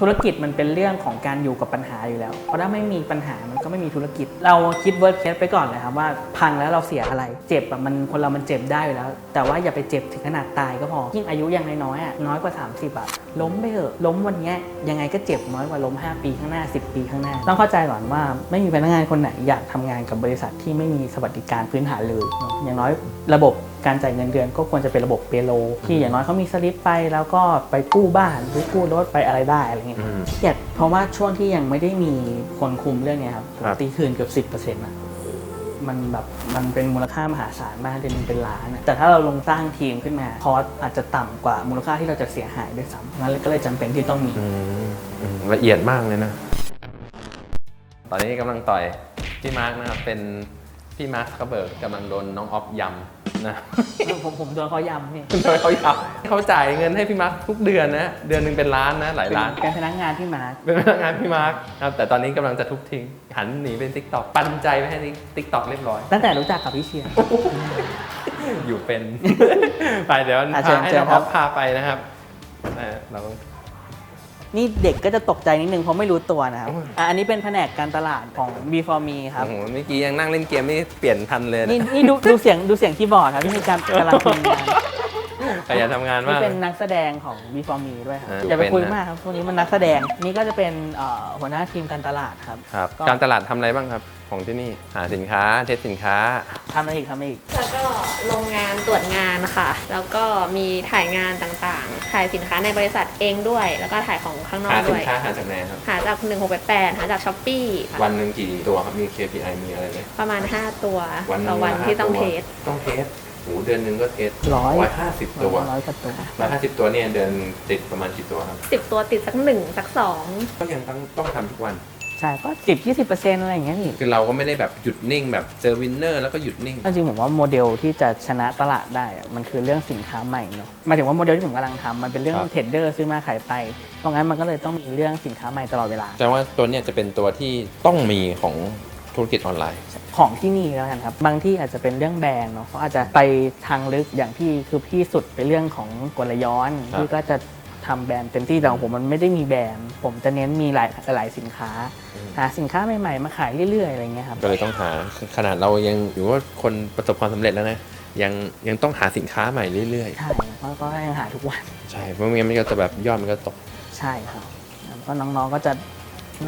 ธุรกิจมันเป็นเรื่องของการอยู่กับปัญหาอยู่แล้ว เพราะถ้าไม่มีปัญหามันก็ไม่มีธุรกิจ เราคิดเวิร์ดเคสไปก่อนเลยครับว่าพังแล้วเราเสียอะไร เจ็บอะมันคนเรามันเจ็บได้อยู่แล้ว แต่ว่าอย่าไปเจ็บถึงขนาดตายก็พอ ยิ่งอายุยังน้อยๆอะน้อยกว่า 30อะล้มไปเถอะ ล้มวันนี้ยังไงก็เจ็บน้อยกว่าล้ม 5 ปีข้างหน้า 10 ปีข้างหน้า ต้องเข้าใจก่อนว่าไม่มีพนักงานคนไหนอยากทำงานกับบริษัทที่ไม่มีสวัสดิการพื้นฐานเลย อย่างน้อยระบบ การจ่ายเงินเดือนก็ควรจะเป็นระบบเปโล ที่อย่างน้อยเขามีสลิปไปแล้วก็ไปกู้บ้านไปกู้รถไปอะไรได้อะไรเงี้ยอืมเครียดเพราะว่าช่วงที่ยังไม่ได้มีคนคุมเรื่องเนี้ยครับครับตีคืนเกือบสิบเปอร์เซ็นต์ะมันแบบมันเป็นมูลค่ามหาศาลมากเดือนหนึงเป็นล้านอะแต่ถ้าเราลงสร้างทีมขึ้นมาคอสอาจจะต่ำกว่ามูลค่าที่เราจะเสียหายด้วยซ้ำงั้นก็เลยจำเป็นที่ต้องมี อืมอืมละเอียดมากเลยนะ ตอนนี้กำลังต่อยพี่มาร์กนะครับ เป็นพี่มาร์คกระเบิร์กกำลังโดนน้องออฟยำ นะ ผมผมโดนเขายำพี่โดยเขายำเขาจ่ายเงินให้พี่มาร์คทุกเดือนนะ เดือนหนึ่งเป็นล้านนะ หลายเป็นล้านเป็นพนักงานที่มาเป็นพนักงานพี่มาร์คครับแต่ตอนนี้กำลังจะทุบทิ้ง หันหนีเป็นทิกตอกปันใจไปให้ทิกตอกเรียบร้อย ตั้งแต่รู้จักกับพี่เชียร์ อยู่เป็น ไปเดี๋ยวอะเชิพาญให้เชิญน้องคอรัอบ ฟพาไปนะครับนะเรา นี่เด็กก็จะตกใจนิดนึงเพราะไม่รู้ตัวนะครับโอ้ยอะอันนี้เป็นแผนกการตลาดของ b ี for me ครับ โอ้โหเมื่อกี้ยังนั่งเล่นเกมนี่เปลี่ยนทันเลยนะ นี่นี่ดูดูเสียงดูเสียงคีย์บอร์ดครับที่มีการกำลังพิมพ์งาน ขยันทำงานนี่มาก เป็นนักแสดงของ b ี for me ด้วยครับ อ่าอย่าไปเป็นคุยนะ มากครับพวกนี้มันนักแสดง นี่ก็จะเป็นเอ่อหัวหน้าทีมการตลาดครับครับก็การตลาดทำอะไรบ้างครับ ของที่นี่หาสินค้าเทสสินค้า ทำอะไรอีกทำอะไรอีก แล้วก็ลงงานตรวจงานค่ะ แล้วก็มีถ่ายงานต่างๆ ถ่ายสินค้าในบริษัทเองด้วย แล้วก็ถ่ายของข้างนอกหาสิด้นวย ค้าหาจากไหนครับ หาจาก 1688 หาจากช้อปปี้วันหนึ่งกี่ตัวครับมี KPI มีอะไรไหมประมาณ 5 ตัว วันหต่นึ่องวันที่ต้องห้าเทวสต้องเทสโหเดือนหนึ่งก็เทสร้อย ร้อยห้าสิบตัวร้อยกว่าตัว ร้อยห้าสิบตัวเนี่ยเดือนติดประมาณกี่ตัวครับ10ตัวติดสักหนึ่งสักสองก็ยังต้องต้องทำทุกวัน ใช่ก็สิบยี่สิบเปอร์เซ็นต์อะไรอย่างเงี้ยพี่คือเราก็ไม่ได้แบบหยุดนิ่งแบบเจอวินเนอร์แล้วก็หยุดนิ่งจริงๆผมว่าโมเดลที่จะชนะตลาดได้อะมันคือเรื่องสินค้าใหม่เนาะหมายถึงว่าโมเดลที่ผมกำลังทำมันเป็นเรื่องครับ เทรดเดอร์ซื้อมาขายไป เพราะงั้นมันก็เลยต้องมีเรื่องสินค้าใหม่ตลอดเวลา แต่ว่าตัวเนี้ยจะเป็นตัวที่ต้องมีของธุรกิจออนไลน์ ของที่นี่แล้วกันครับ บางที่อาจจะเป็นเรื่องแบรนด์เนาะเขาอาจจะไปทางลึกอย่างพี่คือพี่สุดไปเรื่องของกลย้อนครับ พี่ก็จะทำแบรนด์เต็มที่แต่ของผมมันไม่ได้มีแบรนด์ ผมจะเน้นมีหลายหลายสินค้า หาสินค้าใหม่ๆ มาขายเรื่อยๆอะไรเงี้ยครับ ก็เลยต้องหาขนาดเรายังหรือว่าคนประสบความสำเร็จแล้วนะยังยังต้องหาสินค้าใหม่เรื่อยใช่เพราะก็ยังหาทุกวัน ๆ ใช่เพราะไม่งั้นมันก็จะแบบยอดมันก็ตก ใช่ครับ แล้วก็น้องๆก็จะ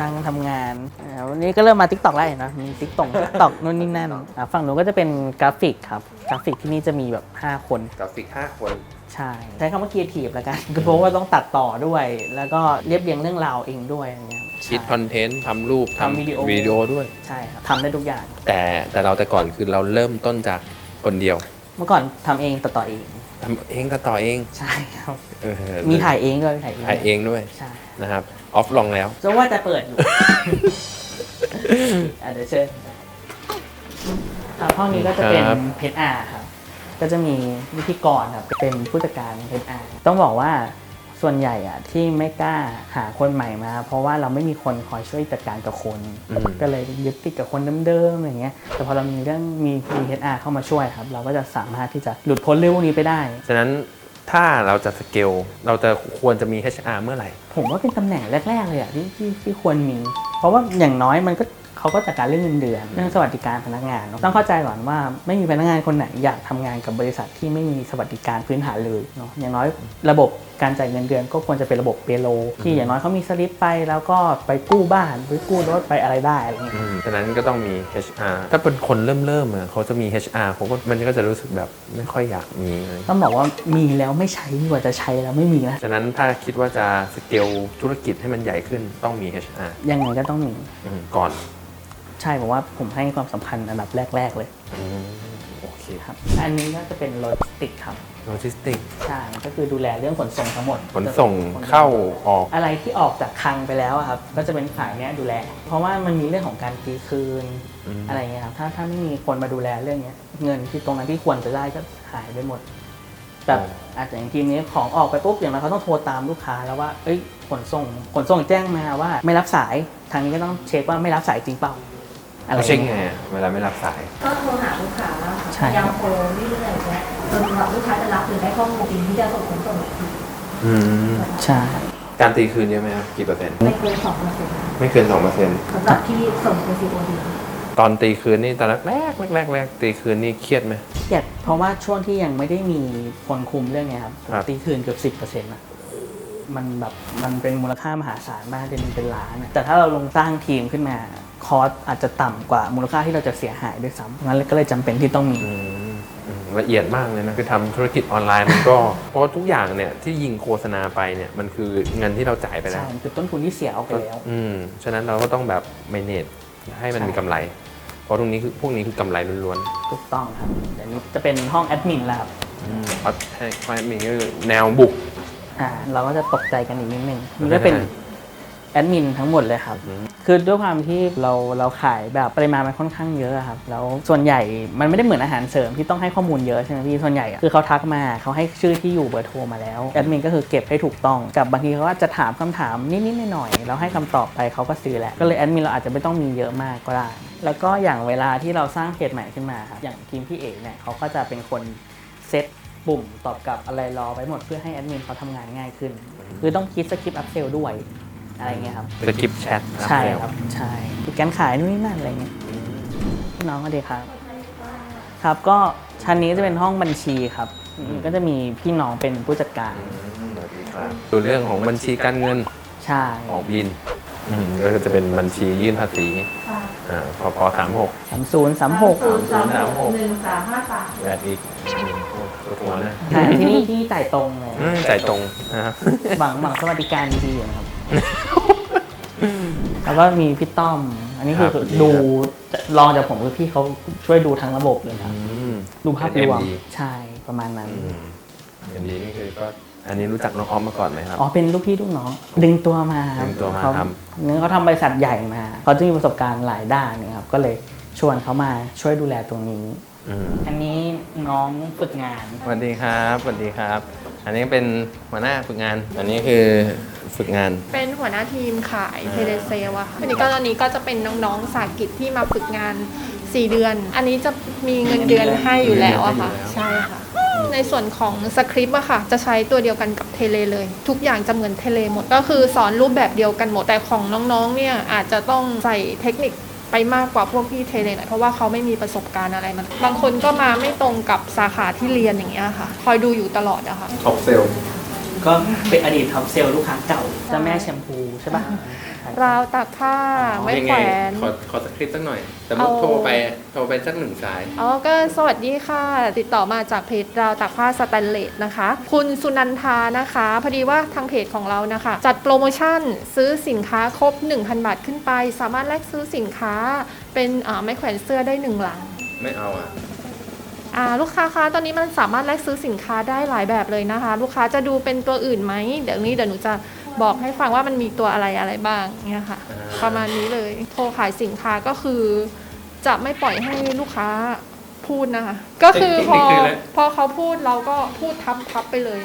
นั่งทำงานอ่าวันนี้ก็เริ่มมา t ิ k t o k แล้วเห็นไหมมี t ิ k t o k ติ๊กตอกนู่นนี่นั่นอ่าฝั่งนู้นก็จะเป็นกราฟิกครับ กราฟิกที่นี่จะมีแบบ 5 คน กราฟิก 5 คน ใช่ ใช้คำว่าครีเอทีฟแล้วกัน คือเพราะว่าต้องตัดต่อด้วย แล้วก็เรียบเรียงเรื่องราวเองด้วยอะไรเงี้ยคิดใช่คอนเทนต์ทำรูปทำวิดีโอ วิดีโอด้วย ใช่ครับทำได้ทุกอย่าง แต่แต่เราแต่ก่อนคือเราเริ่มต้นจากคนเดียวเมื่อก่อนทำเองตัดต่อเอง ทำเองก็ต่อเองใช่ครับ เออมีถ่ายเองด้วยถ่ายเองถ่ายเองด้วยใช่ นะครับ ออฟลองแล้ว จะว่าจะเปิดอยู่ อะเดี๋ยวเชิญอะห้องนี้ก็จะเป็นครับ เพจอาครับ ก็จะมีวิธีกรครับ เป็นผู้จัดการเพจอาต้องบอกว่าส่วนใหญ่อะที่ไม่กล้าหาคนใหม่มา เพราะว่าเราไม่มีคนคอยช่วยจัดการกับคน อืม ก็เลยยึดติดกับคนเดิมๆอย่างเงี้ย แต่พอเรามีเรื่องมีมีเเข้ามาช่วยครับ เราก็จะสามารถที่จะหลุดพ้นเรื่องพวกนี้ไปได้ ฉะนั้น ถ้าเราจะสเกลเราจะควรจะมี HR เมื่อไหร่ ผมว่าเป็นตำแหน่งแรก ๆ เลยอะที่ที่ที่ควรมี เพราะว่าอย่างน้อยมันก็เขาก็จัดการเรื่องเงินเดือน เรื่องสวัสดิการพนักงานเนอะต้องเข้าใจก่อนว่าไม่มีพนักงานคนไหนอยากทำงานกับบริษัทที่ไม่มีสวัสดิการพื้นฐานเลยเนาะอย่างน้อยระบบ การจ่ายเงินเดือนก็ควรจะเป็นระบบเปโล ที่อย่างน้อยเขามีสลิปไปแล้วก็ไปกู้บ้านไปกู้รถไปอะไรได้อะไรเงี้ย อืมฉะนั้นก็ต้องมี HR ถ้าเป็นคนเริ่มเริ่มๆอะเขาจะมี HR เขาก็มันก็จะรู้สึกแบบไม่ค่อยอยากมีเลยต้องบอกว่ามีแล้วไม่ใช้ดีกว่าจะใช้แล้วไม่มีนะ ฉะนั้นถ้าคิดว่าจะสเกลธุรกิจให้มันใหญ่ขึ้นต้องมี HR ยังไงก็ต้องมี อืมก่อนใช่ผมว่าผมให้ความสำคัญอันดับแรก ๆ เลย อืมโอเค ครับ อันนี้ก็จะเป็นโลจิสติกครับ โลจิสติกใช่ก็คือดูแลเรื่องขนส่งทั้งหมดขนส่งเข้าออก อะไรที่ออกจากคลังไปแล้วอะครับก็จะเป็นฝ่ายเนี้ยดูแล เพราะว่ามันมีเรื่องของการตีคืนอืมอะไรเงี้ยครับถ้าถ้าไม่มีคนมาดูแลเรื่องเนี้ยเงินที่ตรงนั้นที่ควรจะได้ก็หายไปหมดแบบอาจจะอย่างทีมนี้ของออกไปปุ๊บอย่างไรเขาต้องโทรตามลูกค้าแล้วว่าเอ้ยขนส่งขนส่งแจ้งมาว่า ไม่รับสายทางนี้ก็ต้องเช็คว่าไม่รับสายจริงเปล่าอะไรเขาเช็คเงี้ไงยอะเวลาไม่รับสาย ก็โทรหาลูกค้าค่ะใช่พยายามโทรเรื่อยๆเนี่ย จนกว่าลูกค้าจะรับหรือได้ข้อมูลจริงที่จะส่งขนส่งอีกทีอืมใช่ การตีคืนเยอะไหมครับกี่เปอร์เซ็นต์ไม่เกินสองเปอร์เซ็นต์ไม่เกินสองเปอร์เซ็นต์สำหรับที่ส่งไปซีโอดีตอนตีคืนนี่ตอนแรกแรกแรกแรกแรกตีคืนนี่เครียดไหม เครียดเพราะว่าช่วงที่ยังไม่ได้มีคนคุมเรื่องเนี้ยครับครับ ตีคืนเกือบสิบเปอร์เซ็นต์ะมันแบบมันเป็นมูลค่ามหาศาลมากเป็นเป็นล้านอะแต่ถ้าเราลงสร้างทีมขึ้นมา คอสอาจจะต่ำกว่ามูลค่าที่เราจะเสียหายด้วยซ้ำงั้นก็เลยจำเป็นที่ต้องมี อืมอืม ละเอียดมากเลยนะ คือทำธุรกิจออนไลน์มันก็ เพราะทุกอย่างเนี่ยที่ยิงโฆษณาไปเนี่ยมันคือเงินที่เราจ่ายไปแล้ใช่วมันคือต้นทุนที่เสียออกไปแล้ว อืม ฉะนั้นเราก็ต้องแบบ manage ให้มันใช่มีกำไร เพราะตรงนี้คือพวกนี้คือกำไรล้วนถูกต้องครับเดี๋ยวนี้จะเป็นห้องแอดมินแล้วครับๆอืมเพราะให้ควายมีก็คือแนวบุก อ่าเราก็จะตกใจกันอีกนิดนึงมันก็เป็นไม่เป็นไร แอดมินทั้งหมดเลยครับอืมคือด้วยความที่เราเราขายแบบปริมาณมันค่อนข้างเยอะครับแล้วส่วนใหญ่มันไม่ได้เหมือนอาหารเสริมที่ต้องให้ข้อมูลเยอะใช่ไหมพี่ส่วนใหญ่อะคือเขาทักมาเขาให้ชื่อที่อยู่เบอร์โทรมาแล้วแอดมินก็คือเก็บให้ถูกต้องกับบางทีเขาก็จะถามคำถามนิดๆหน่อยๆแล้วให้คำตอบไปเขาก็ซื้อแหละก็เลยแอดมินเราอาจจะไม่ต้องมีเยอะมากก็ได้แล้วก็อย่างเวลาที่เราสร้างเพจใหม่ขึ้นมาครับอย่างทีมพี่เอกเนี่ยเขาก็จะเป็นคนเซตปุ่มตอบกลับอะไรรอไว้หมดเพื่อให้แอดมินเขาทำงานง่ายขึ้น คือต้องคิดสคริปต์อัพเซลด้วย อะไรเงี้ยครับสกิปแชทใช่ครับใช่คือการขายนู่นนี่นั่นอะไรเงี้ยพี่น้องก็ดีครับ ครับก็ชั้นนี้จะเป็นห้องบัญชีครับอืมก็จะมีพี่น้องเป็นผู้จัดการดูเรื่องของบัญชีการเงินใช่ออกบินอืมก็จะเป็นบัญชียื่นภาษีอ่าพอพอสามหกสามศูนย์สามหกศูนย์สามหกหนึ่งสามห้าสามแบบอีกอืมตัวตัวนะใช่ที่นี่ที่จ่ายตรงเลยอืมจ่ายตรงนะครับหวังหวังสวัสดิการดีๆนะครับ แล้วก็มีพี่ต้อม อันนี้คือครับดูรองจากผมคือพี่เขาช่วยดูทั้งระบบเลยครับ อืม ดูภาพรวม MD ใช่ประมาณนั้น อืมอย่างนี้นี่คือก็อันนี้รู้จักน้องออมมาก่อนไหมครับ อ๋อเป็นลูกพี่ลูกน้องดึงตัวมาครับดึงตัวมาเขาทเนื้อเขาทำบริษัทใหญ่มาเขาจะมีประสบการณ์หลายด้านเนี่ยครับ ก็เลยชวนเขามาช่วยดูแลตรงนี้อืมอันนี้น้องฝึกงาน สวัสดีครับสวัสดีครับ อันนี้เป็นหัวหน้าฝึกงาน อันนี้คือ ฝึกงาน เป็นหัวหน้าทีมขายเทเลเซลอะค่ะอันนี้ก็ตอนนี้ก็จะเป็นน้องๆสากิจที่มาฝึกงาน 4 เดือน อันนี้จะมีเงินเดือนให้อยู่แล้วอะค่ะ ใช่ค่ะ ในส่วนของสคริปต์อะค่ะ จะใช้ตัวเดียวกันกับเทเลเลย ทุกอย่างจะเหมือนเทเลหมด ก็คือสอนรูปแบบเดียวกันหมด แต่ของน้องๆ เนี่ยอาจจะต้องใส่เทคนิคไปมากกว่าพวกพี่เทเลหน่อยเพราะว่าเขาไม่มีประสบการณ์อะไรมัน บางคนก็มาไม่ตรงกับสาขาที่เรียนอย่างเงี้ยค่ะ คอยดูอยู่ตลอดอะค่ะ ท็อปเซล ก็เป็นอดีตท็อปเซลล์ลูกค้าเก่าเจ้าแม่แชมพูใช่ปะราวตากผ้าไม้ยังแขไงวนขอขอสคริปต์สักหน่อย แต่เอาโทรไปโทรไปสักหนึ่งสาย อ๋อ ก็สวัสดีค่ะ ติดต่อมาจากเพจราวตากผ้าสแตนเลสนะคะ คุณสุนันทานะคะ พอดีว่าทางเพจของเรานะคะ จัดโปรโมชั่นซื้อสินค้าครบ 1,000 บาทขึ้นไป สามารถแลกซื้อสินค้าเป็นอ่าไม้แขวนเสื้อได้หนึ่งหลัง ไม่เอาอะอ่า ลูกค้าคะตอนนี้มันสามารถแลกซื้อสินค้าได้หลายแบบเลยนะคะ ลูกค้าจะดูเป็นตัวอื่นไหมเดี๋ยวนี้เดี๋ยวหนูจะบอกให้ฟังว่ามันมีตัวอะไรอะไรบ้างเนี่ยค่ะอ่าประมาณนี้เลย โทรขายสินค้าก็คือ จะไม่ปล่อยให้ลูกค้าพูดนะคะ ก็คือพอพอเขาพูดเราก็พูดทับทับไปเลย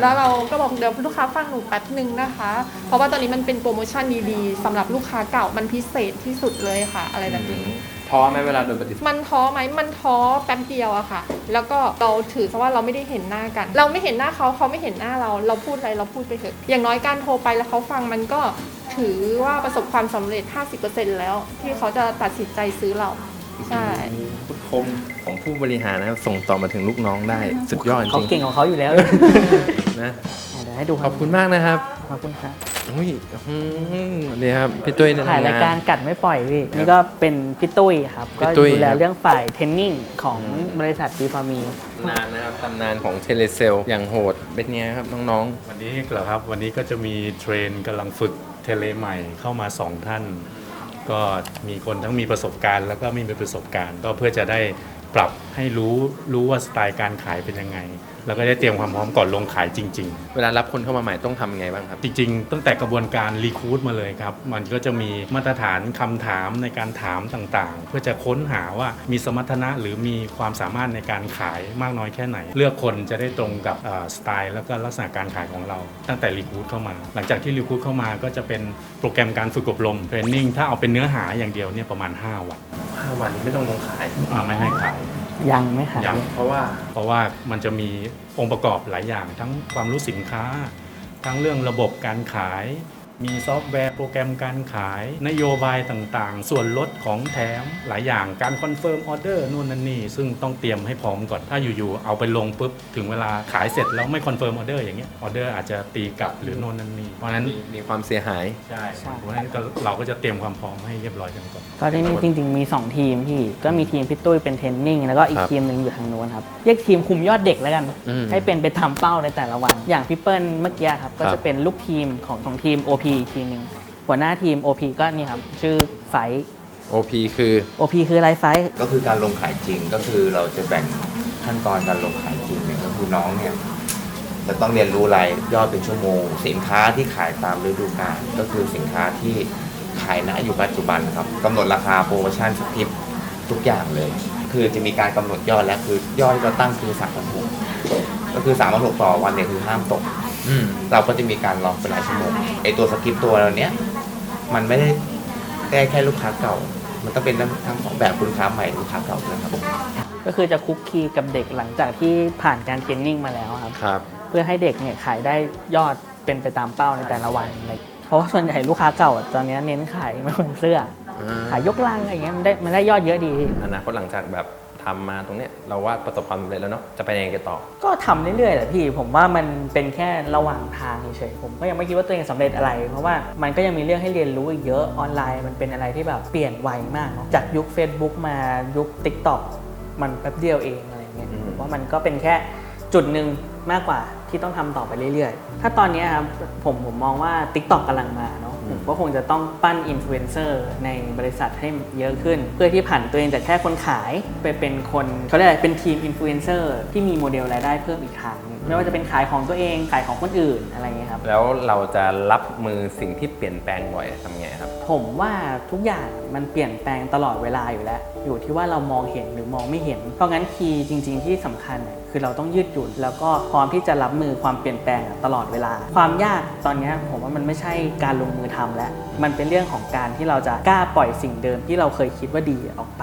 แล้วเราก็บอกเดี๋ยวลูกค้าฟังหนูแป๊บหนึ่งนะคะ เพราะว่าตอนนี้มันเป็นโปรโมชั่นดีๆสำหรับลูกค้าเก่ามันพิเศษที่สุดเลยค่ะ อะไรแบบนี้ ท้อไหมเวลาโดนปฏิเสธมันท้อไหมมันท้อแป๊บเดียวอะค่ะ แล้วก็เราถือซะว่าเราไม่ได้เห็นหน้ากัน เราไม่เห็นหน้าเขาเขาไม่เห็นหน้าเรา เราพูดอะไรเราพูดไปเถอะอย่างน้อยการโทรไปแล้วเขาฟังมันก็ถือว่าประสบความสำเร็จ 50%แล้ว ที่เขาจะตัดสินใจซื้อเราใช่พูดคมของผู้บริหารนะครับส่งต่อมาถึงลูกน้องได้ สุดยอดจเขาริงเก่งของเขาอยู่แล้วๆนะเดี๋ยว ให้ดูคขรัอบบคุณมากนะครับขอบคุณครับอุ้ยอืมสวัสดีครับพี่ตุ้ยนะถ่ายรายการกัดไม่ปล่อยพี่ นี่ก็เป็นพี่ตุ้ยครับ พี่ก็ตุ้ย ดูแลครับเรื่องฝ่ายเทรนนิ่งของบริษัทดีฟามี นานนะครับตำนานของเทเลเซลอย่างโหดเป็นไงครับน้องวันนี้เหรอครับวันนี้ก็จะมีเทรนกำลังฝึกเทเลใหม่เข้ามาสองท่าน ก็มีคนทั้งมีประสบการณ์ แล้วก็ไม่มีประสบการณ์ ก็เพื่อจะได้ ปรับให้รู้รู้ว่าสไตล์การขายเป็นยังไง แล้วก็ได้เตรียมความพร้อมก่อนลงขายจริงๆๆเวลารับคนเข้ามาใหม่ต้องทำยังไงบ้างครับ จริงๆ ตั้งแต่กระบวนการรีคูดมาเลยครับ มันก็จะมีมาตรฐานคำถามในการถามต่างๆ เพื่อจะค้นหาว่ามีสมรรถนะหรือมีความสามารถในการขายมากน้อยแค่ไหน เลือกคนจะได้ตรงกับเอ่อสไตล์แล้วก็ลักษณะการขายของเรา ตั้งแต่รีคูดเข้ามา หลังจากที่รีคูดเข้ามาก็จะเป็นโปรแกรมการฝึกอบรมเทรนนิ่งถ้าเอาเป็นเนื้อหาอย่างเดียวเนี่ยประมาณ 5 วัน 5วันไม่ต้องลงขายอ่าไม่ให้ขายยังไม่ขายยังเพราะว่าเพราะว่ามันจะมีองค์ประกอบหลายอย่าง ทั้งความรู้สินค้า ทั้งเรื่องระบบการขาย มีซอฟต์แวร์โปรแกรมการขาย นโยบายต่างๆ ส่วนลดของแถมหลายอย่างการคอนเฟิร์มออเดอร์นู่นนั่นนี่ ซึ่งต้องเตรียมให้พร้อมก่อน ถ้าอยู่ๆ เอาไปลงปุ๊บ ถึงเวลาขายเสร็จแล้วไม่คอนเฟิร์มออเดอร์อย่างเงี้ยออเดอร์อาจจะตีกลับหรือโน่นนั่นนี่เพราะฉะนั้นมีมีความเสียหาย ใช่เพราะฉะนั้นก็เราก็จะเตรียมความพร้อมให้เรียบร้อยกันก่อน ก็ที่นี่จริง ๆ มี 2 ทีมพี่ ก็มีทีมพี่ตุ้ยเป็นเทรนนิ่งแล้วก็อีกครับทีมหนึ่งอยู่ทางโน้นครับเรียกทีมคุมยอดเด็กแล้วกัน อืมให้เป็นไปทำเป้าในแต่ละวัน อย่างพี่เปิ้ลเมื่อกี้ครับ ก็ครัจะบเป็นลูกทีมของของทีม OP อีกทีหนึ่งหัวหน้าทีม OP ก็นี่ครับ ชื่อไฟ OP คือ OP คืออะไรไฟก็คือการลงขายจริงก็คือเราจะแบ่งขั้นตอนการลงขายจริงเนี่ยก็คือน้องเนี่ยจะต้องเรียนรู้รายยอดเป็นชั่วโมง สินค้าที่ขายตามฤดูกาลก็คือสินค้าที่ขายณอยู่ปัจจุบันครับกำหนดราคาโปรโมชั่นสคริปต์ทุกอย่างเลย คือจะมีการกำหนดยอดแล้วคือยอดที่เราตั้งคือ3 6 0 0ก็คือ3 6 0ต่อวันเนี่ยคือห้ามตก อืมเราก็จะมีการลองเป็นรายชั่วโมงไอตัวสคริปต์ตัวเราเนี้ยมันไม่ได้ได้แค่ลูกค้าเก่า มันต้องเป็นทั้งทั้งสองแบบลูกค้าใหม่ลูกค้าเก่าด้วยครับก็คือจะคุกคีกับเด็กหลังจากที่ผ่านการเทรนนิ่งมาแล้วครับ ครับ เพื่อให้เด็กเนี่ยขายได้ยอดเป็นไปตามเป้าในแต่ละวันอะไรเพราะว่าส่วนใหญ่ลูกค้าเก่าอะตอนนี้เน้นขายไม่เหมือนเสื้อ ขายยกลังอะไรเงี้ยมันได้มันได้ยอดเยอะดี อนาคตหลังจากแบบ ทำมาตรงเนี้ยเราว่าประสบความสำเร็จแล้วเนาะจะไปยังไงกันต่อ ก็ทำเรื่อยๆแหละพี่ผมว่ามันเป็นแค่ระหว่างทางเฉยๆผมก็ยังไม่คิดว่าตัวเองสำเร็จอะไร เพราะว่ามันก็ยังมีเรื่องให้เรียนรู้อีกเยอะออนไลน์ มันเป็นอะไรที่แบบเปลี่ยนไวมากเนอะจากยุค Facebook มายุค TikTok มันแป๊บเดียวเองอะไรเงี้ยอืมผมว่ามันก็เป็นแค่จุดหนึ่งมากกว่าที่ต้องทำต่อไปเรื่อยๆ ถ้าตอนเนี้ยครับผมผมมองว่า TikTok กำลังมาเนาะ ผมก็คงจะต้องปั้นอินฟลูเอนเซอร์ในบริษัทให้เยอะขึ้น เพื่อที่ผ่านตัวเองจากแค่คนขายไปเป็นคนเขาเรียกอะไรเป็นทีมอินฟลูเอนเซอร์ที่มีโมเดลรายได้เพิ่มอีกทางหนึ่งไม่ว่าจะเป็นขายของตัวเองขายของคนอื่นอะไรเงี้ยครับแล้วเราจะรับมือสิ่งที่เปลี่ยนแปลงบ่อยทำไงครับ ผมว่าทุกอย่างมันเปลี่ยนแปลงตลอดเวลาอยู่แล้ว อยู่ที่ว่าเรามองเห็นหรือมองไม่เห็น เพราะงั้นคีย์จริง ๆที่สำคัญเนี่ยคือเราต้องยืดหยุ่น แล้วก็พร้อมที่จะรับมือความเปลี่ยนแปลงอะตลอดเวลา ความยากตอนเนี้ยผมว่ามันไม่ใช่การลงมือทำแล้ว มันเป็นเรื่องของการที่เราจะกล้าปล่อยสิ่งเดิมที่เราเคยคิดว่าดีออกไป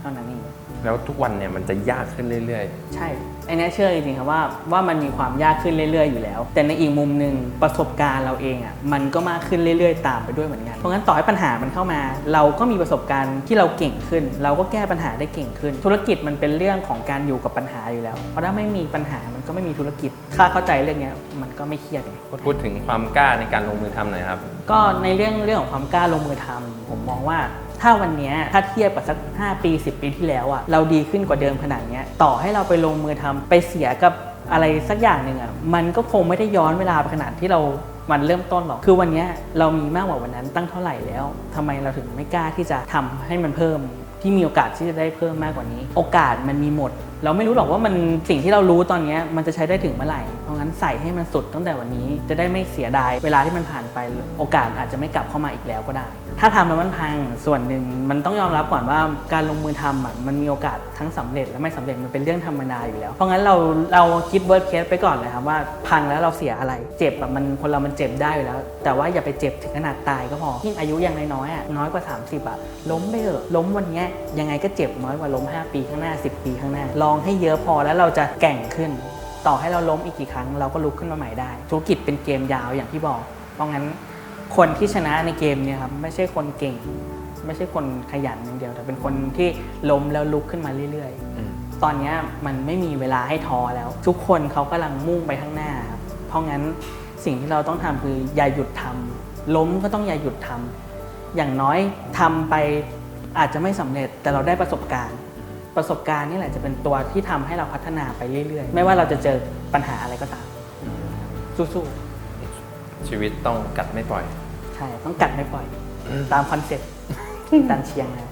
เท่านั้นเอง แล้วทุกวันเนี่ยมันจะยากขึ้นเรื่อยใช่ไอ้เนี้ยเชื่อจริงๆครับว่าว่ามันมีความยากขึ้นเรื่อยๆอยู่แล้ว แต่ในอีกมุมหนึ่งประสบการณ์เราเองอะมันก็มากขึ้นเรื่อยๆ ตามไปด้วยเหมือนกัน เพราะงั้นต่อให้ปัญหามันเข้ามา เราก็มีประสบการณ์ที่เราเก่งขึ้น เราก็แก้ปัญหาได้เก่งขึ้น ธุรกิจมันเป็นเรื่องของการอยู่กับปัญหาอยู่แล้ว เพราะถ้าไม่มีปัญหามันก็ไม่มีธุรกิจ ถ้าเข้าใจเรื่องเนี้ยมันก็ไม่เครียดไงๆพูดถึงความกล้าในการลงมือทำหน่อยครับ ก็ในเรื่องเรื่องของความกล้าลงมือทำผมมองว่า ถ้าวันนี้ถ้าเทียบกับสัก 5 ปี 10 ปีที่แล้วอะเราดีขึ้นกว่าเดิมขนาดนี้ต่อให้เราไปลงมือทำไปเสียกับอะไรสักอย่างหนึ่งอะมันก็คงไม่ได้ย้อนเวลาไปขนาดที่เรามันเริ่มต้นหรอก คือวันนี้เรามีมากกว่าวันนั้นตั้งเท่าไหร่แล้วทำไมเราถึงไม่กล้าที่จะทำให้มันเพิ่ม ที่มีโอกาสที่จะได้เพิ่มมากกว่านี้ โอกาสมันมีหมด เราไม่รู้หรอกว่ามันสิ่งที่เรารู้ตอนนี้มันจะใช้ได้ถึงเมื่อไหร่ เพราะงั้นใส่ให้มันสุดตั้งแต่วันนี้จะได้ไม่เสียดาย เวลาที่มันผ่านไปโอกาสอาจจะไม่กลับเข้ามาอีกแล้วก็ได้ ถ้าทำแล้วมันพังส่วนหนึ่งมันต้องยอมรับก่อนว่าการลงมือทำอะมันมีโอกาสทั้งสำเร็จและไม่สำเร็จมันเป็นเรื่องธรรมดาอยู่แล้ว เพราะงั้นเราเราคิด worst case ไปก่อนเลยครับว่าพังแล้วเราเสียอะไร เจ็บแบบมันคนเรามันเจ็บได้อยู่แล้ว แต่ว่าอย่าไปเจ็บถึงขนาดตายก็พอยิ่งอายุยังน้อยๆอะน้อยกว่า 30อะล้มไปเถอะล้มวันนี้ยังไงก็เจ็บน้อยกว่าล้ม 5 ปีข้างหน้า 10 ปีข้างหน้า ลองให้เยอะพอแล้วเราจะแก่งขึ้น ต่อให้เราล้มอีกกี่ครั้ง เราก็ลุกขึ้นมาใหม่ได้ ธุรกิจเป็นเกมยาวอย่างที่บอกเพราะงั้น คนที่ชนะในเกมเนี่ยครับไม่ใช่คนเก่ง ไม่ใช่คนขยันอย่างเดียว แต่เป็นคนที่ล้มแล้วลุกขึ้นมาเรื่อยอืมๆตอนเนี้ยมันไม่มีเวลาให้ท้อแล้ว ทุกคนเขากำลังมุ่งไปข้างหน้าครับเพราะงั้นสิ่งที่เราต้องทำคืออย่าหยุดทำล้มก็ต้องอย่าหยุดทำอย่างน้อยทำไปอาจจะไม่สำเร็จแต่เราได้ประสบการณ์ประสบการณ์นี่แหละจะเป็นตัวที่ทำให้เราพัฒนาไปเรื่อยๆ ไม่ว่าเราจะเจอปัญหาอะไรก็ตาม สู้ชีวิตต้องกัดไม่ปล่อยๆ ใช่ ต้องกัดไม่ปล่อยตามคอนเซ็ปต์ดันเชียงนะครับ